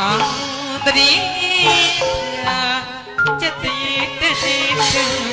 အာတတိယစက်တရေတက်ရှိချူ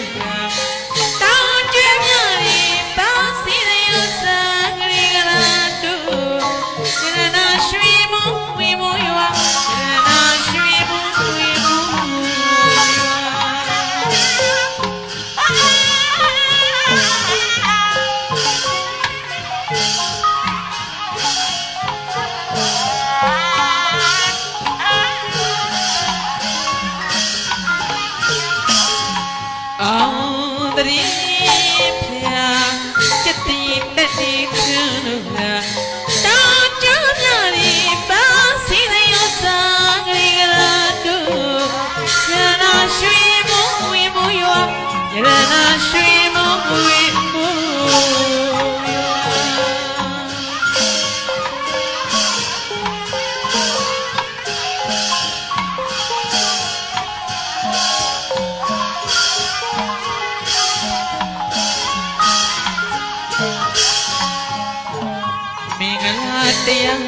တရား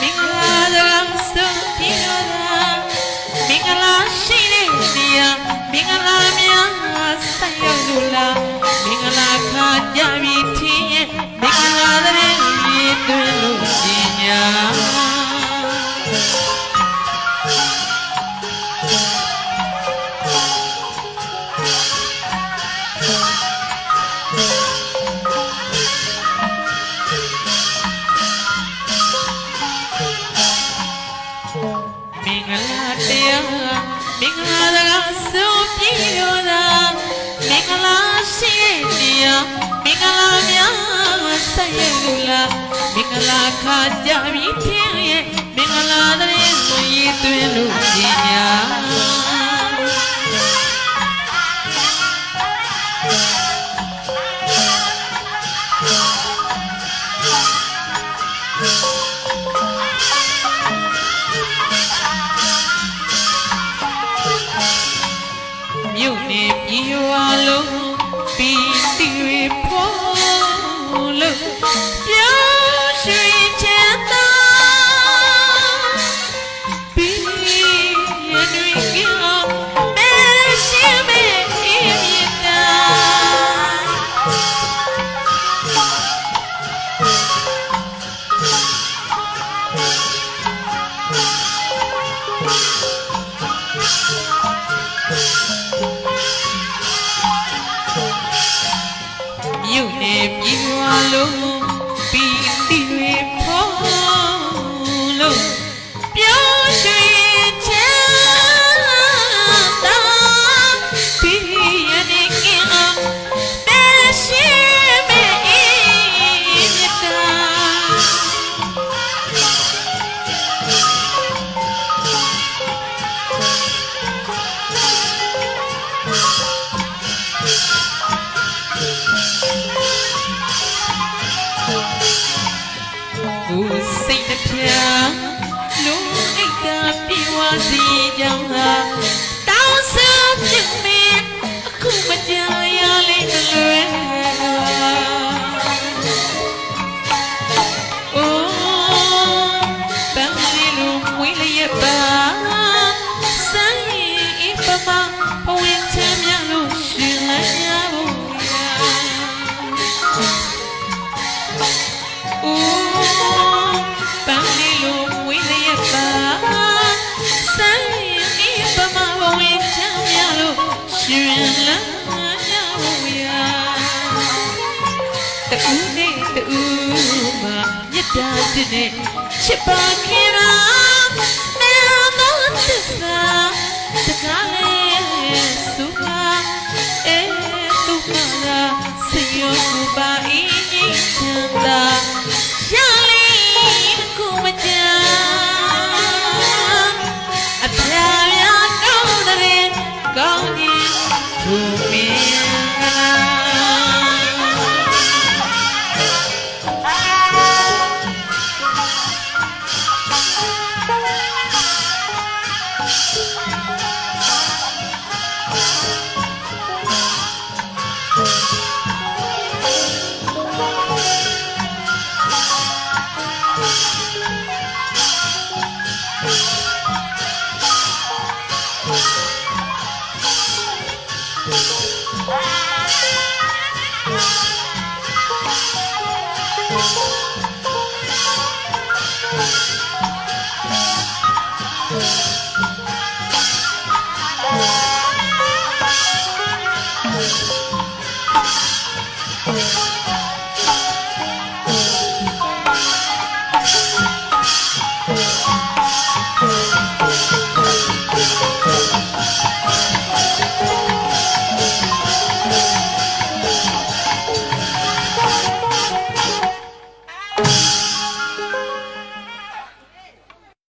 မင်္ဂလာစကားဆုံးပြတော်သာမင်္ဂလာရှိတဲ့နေရာမင်္ဂလာများဆက်ရောက်လို့လားမင်္ဂလာခါကြပြီထင်ရဲ့မင်္ဂလာတဲ့ရည်သွင်းလို့ပညာ င်္ဂလာစကားဆုံးပြတော်သာမင်္ဂလာရှိတဲ့နေရာမင်္ဂလာများဆက်ရလို့လားမင်္ဂလာခါကြပြီထင် နေပြည်ရွာလုံးပီတီတွေဖို့ နေပြည်ရွာလုံးပီ စီ Shirla, Yawoya. The Une, the Uma, Yada, Dine, Chipakira, Nanotisa, the Kale, you.